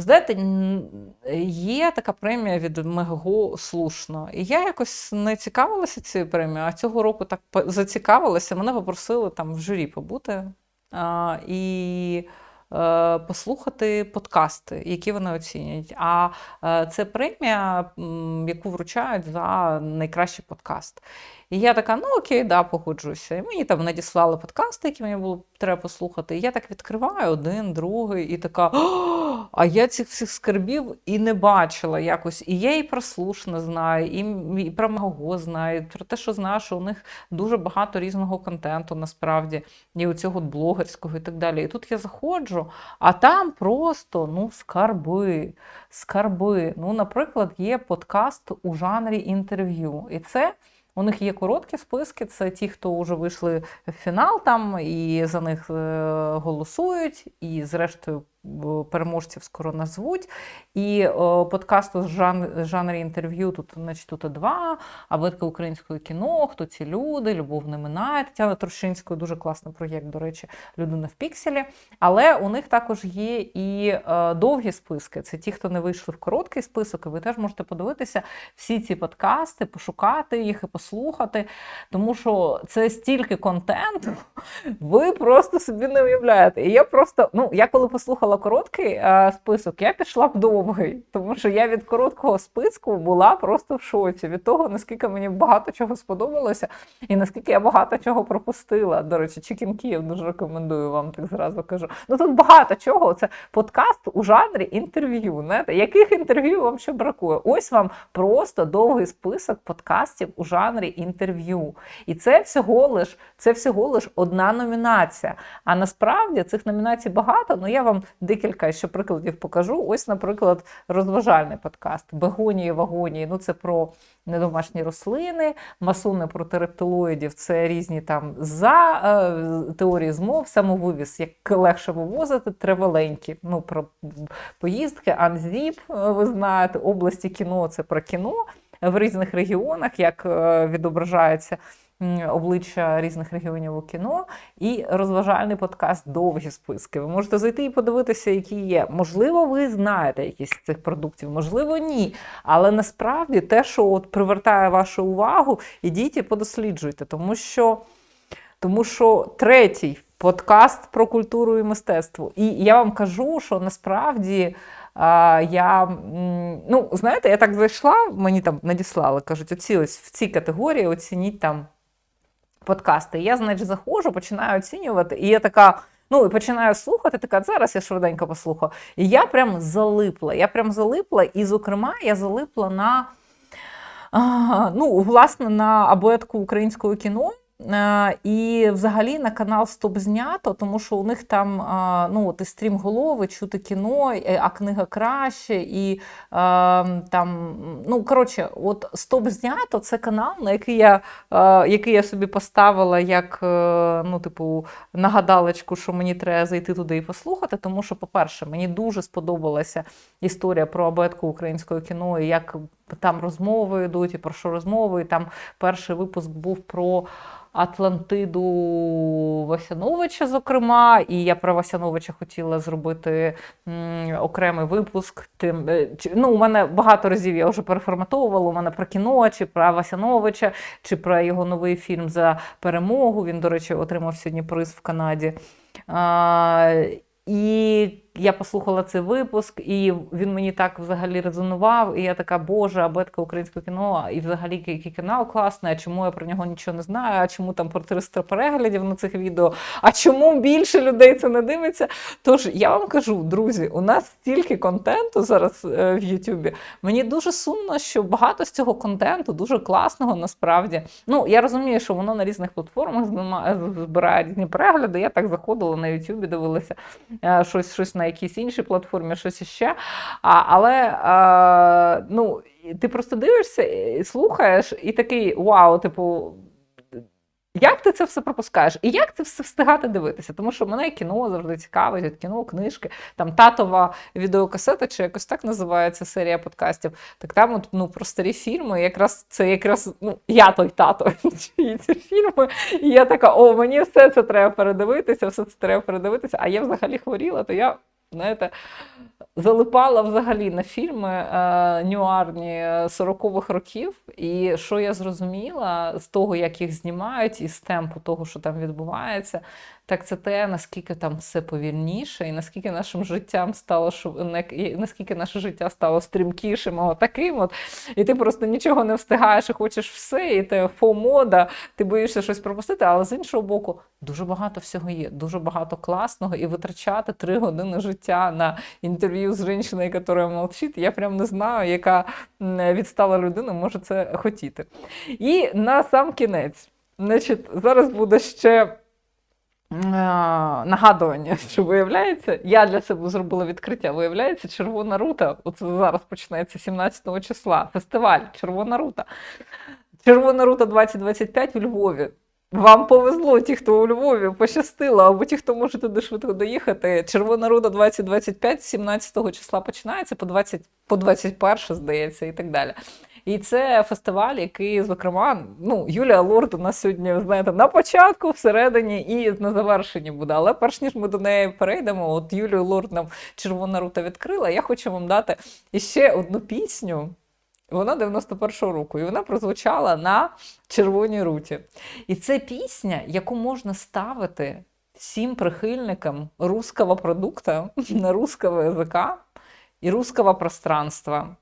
знаєте, є така премія від Мегаго слушно. І я якось не цікавилася цією премією, а цього року так зацікавилася. Мене попросили там в журі побути а, і е, послухати подкасти, які вони оцінюють. А е, це премія, яку вручають за найкращий подкаст. І я така, ну окей, да, погоджуюся. І мені там надіслали подкасти, які мені було треба послухати. І я так відкриваю один, другий, і така. «О, А я цих всіх скарбів і не бачила якось. І я і про слушне знаю, і, і про Маго знаю, про те, що знаю, що у них дуже багато різного контенту насправді, і у цього блогерського і так далі. І тут я заходжу, а там просто ну, скарби, скарби. Ну, наприклад, є подкаст у жанрі інтерв'ю. І це. У них є короткі списки, це ті, хто вже вийшли в фінал там і за них е, голосують, і зрештою переможців скоро назвуть. І е, подкасту з жан, жанрі інтерв'ю тут, значить, тут два, абитка українського кіно, хто ці люди, Любов не минає. Тетяна Трощинської дуже класний проєкт, до речі, Людина в пікселі. Але у них також є і е, довгі списки. Це ті, хто не вийшли в короткий список, і ви теж можете подивитися всі ці подкасти, пошукати їх і послухати, тому що це стільки контенту, ви просто собі не уявляєте. І я просто, ну, я коли послухала короткий е, список, я пішла в довгий, тому що я від короткого списку була просто в шоці від того, наскільки мені багато чого сподобалося, і наскільки я багато чого пропустила. До речі, Чікін Київ дуже рекомендую вам, так зразу кажу. Ну тут багато чого. Це подкаст у жанрі інтерв'ю. Яких інтерв'ю вам ще бракує? Ось вам просто довгий список подкастів у жанрі інтерв'ю. І це всього лиш, це всього лиш одна номінація. А насправді цих номінацій багато. Ну я вам декілька ще прикладів покажу. Ось, наприклад, розважальний подкаст Бегонії, вагонії. Ну це про недомашні рослини, масони проти рептилоїдів. Це різні там за е, теорії змов, самовивіз, як легше вивозити, тревеленькі. Ну про поїздки, Анзіп, е, ви знаєте, області кіно це про кіно в різних регіонах, як е, відображається обличчя різних регіонів у кіно, і розважальний подкаст довгі списки. Ви можете зайти і подивитися, які є. Можливо, ви знаєте якісь з цих продуктів, можливо, ні. Але насправді те, що от привертає вашу увагу, ідіть і подосліджуйте, тому що, тому що третій подкаст про культуру і мистецтво. І я вам кажу, що насправді. А, я, ну, знаєте, я так зайшла, мені там надіслали, кажуть, оці ось в цій категорії оцініть там подкасти. Я, значить, заходжу, починаю оцінювати, і я така. Ну, і починаю слухати, така зараз я швиденько послухаю. І я прям залипла. Я прям залипла, і, зокрема, я залипла на а, ну, власне, на абетку українського кіно. Е, І взагалі на канал Стоп знято, тому що у них там а, ну, от і стрім голови, чути кіно, е, а книга краще. І е, там, ну коротше, от Стоп знято це канал, на який я, е, який я собі поставила як е, ну, типу, нагадалочку, що мені треба зайти туди і послухати. Тому що, по-перше, мені дуже сподобалася історія про абетку українського кіно, і як там розмови йдуть, і про що розмови. І там перший випуск був про. Атлантиду Васяновича, зокрема, і я про Васяновича хотіла зробити окремий випуск. Тим, е, ну, у мене багато разів я вже переформатовувала. У мене про кіно, чи про Васяновича, чи про його новий фільм за перемогу. Він, до речі, отримав сьогодні приз в Канаді. А, і я послухала цей випуск, і він мені так взагалі резонував. І я така, боже, абетка українського кіно, і взагалі який канал класний, а чому я про нього нічого не знаю, а чому там про 300 переглядів на цих відео, а чому більше людей це не дивиться? Тож я вам кажу, друзі, у нас стільки контенту зараз е, в Ютубі. Мені дуже сумно, що багато з цього контенту дуже класного насправді. Ну, я розумію, що воно на різних платформах збирає різні перегляди. Я так заходила на Ютубі, дивилася щось, щось на якійсь іншій платформі, щось іще. А, але а, ну, ти просто дивишся, слухаєш, і такий вау, типу. Як ти це все пропускаєш? І як це все встигати дивитися? Тому що мене кіно завжди цікавить, кіно, книжки, там татова відеокасета, чи якось так називається серія подкастів. Так там от, ну, про старі фільми, якраз це якраз ну, я той тато чиї ці фільми. І я така, о, мені все це треба передивитися, все це треба передивитися. А я взагалі хворіла, то я знаєте, залипала взагалі на фільми е, нюарні 40-х років. І що я зрозуміла з того, як їх знімають, і з темпу того, що там відбувається, так це те, наскільки там все повільніше, і наскільки нашим життям стало і наскільки наше життя стало стрімкішим, о, таким от. І ти просто нічого не встигаєш і хочеш все, і те фомода, ти боїшся щось пропустити, але з іншого боку, дуже багато всього є, дуже багато класного, і витрачати три години життя на інтерв'ю з жінкою, яка мовчить, я прям не знаю, яка відстала людина може це хотіти. І на сам кінець, значить, зараз буде ще. А, Нагадування, що виявляється, я для себе зробила відкриття. Виявляється, Червона рута. Оце зараз починається 17 числа. Фестиваль Червона рута. Червона рута 2025 у Львові. Вам повезло, ті, хто у Львові, пощастило, або ті, хто може туди швидко доїхати. Червона рута 2025 з 17 числа починається по 20, по 21, здається, і так далі. І це фестиваль, який, зокрема, ну, Юлія Лорд у нас сьогодні, знаєте, на початку, всередині і на завершенні буде. Але перш ніж ми до неї перейдемо, от Юлію Лорд нам Червона рута відкрила. Я хочу вам дати іще одну пісню. Вона 91-го року, і вона прозвучала на Червоній руті. І це пісня, яку можна ставити всім прихильникам русского продукту, на русского язика і русского пространства,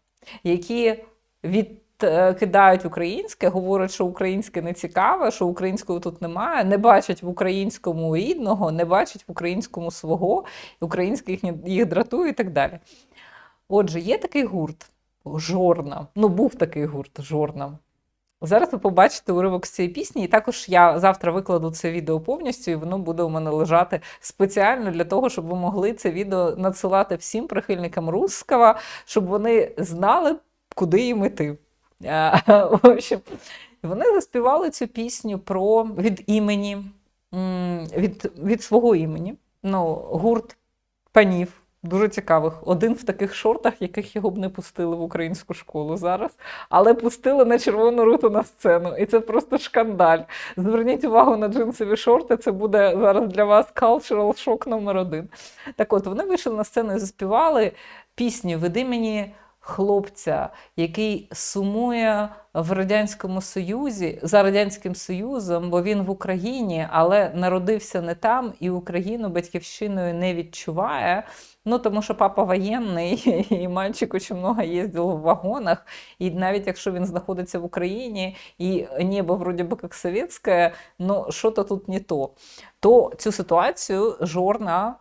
які відкидають українське, говорять, що українське не цікаве, що українського тут немає, не бачать в українському рідного, не бачать в українському свого, українське їх, їх дратує і так далі. Отже, є такий гурт Жорна. Ну, був такий гурт Жорна. Зараз ви побачите уривок з цієї пісні, і також я завтра викладу це відео повністю, і воно буде у мене лежати спеціально для того, щоб ви могли це відео надсилати всім прихильникам русского, щоб вони знали, куди їм іти. В общем, вони заспівали цю пісню про від імені, від, від свого імені. Ну, гурт панів. Дуже цікавих. Один в таких шортах, яких його б не пустили в українську школу зараз, але пустили на червону руту на сцену. І це просто шкандаль. Зверніть увагу на джинсові шорти. Це буде зараз для вас cultural шок номер один. Так от вони вийшли на сцену і заспівали пісню Веди мені хлопця, який сумує в Радянському Союзі за Радянським Союзом, бо він в Україні, але народився не там і Україну батьківщиною не відчуває. Ну, тому що папа воєнний, і мальчик дуже много їздив в вагонах. І навіть якщо він знаходиться в Україні, і небо вроді би як совєтське, ну що-то тут не то. То цю ситуацію жорна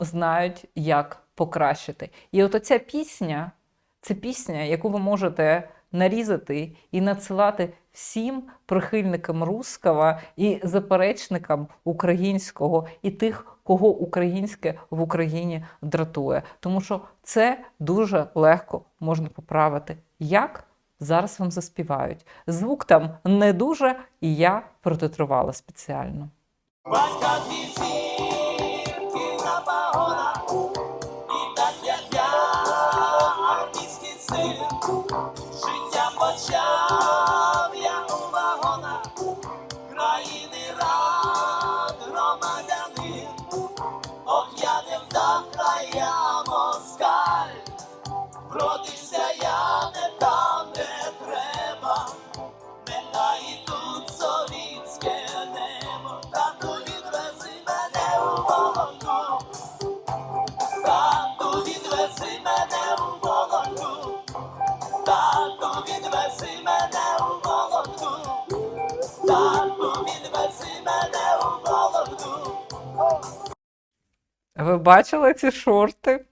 знають, як покращити. І от оця пісня це пісня, яку ви можете нарізати і надсилати всім прихильникам русского і заперечникам українського, і тих, кого українське в Україні дратує. Тому що це дуже легко можна поправити. Як? Зараз вам заспівають. Звук там не дуже, і я протитрувала спеціально. Ви бачили ці шорти?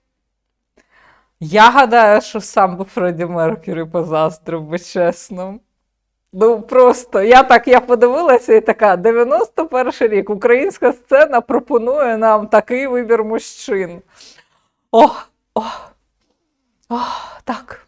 Я гадаю, що сам би Фредді Меркюрі позаздрив би чесно. Ну просто я так я подивилася і така: 91 рік українська сцена пропонує нам такий вибір мужчин. Ох, ох, ох, так.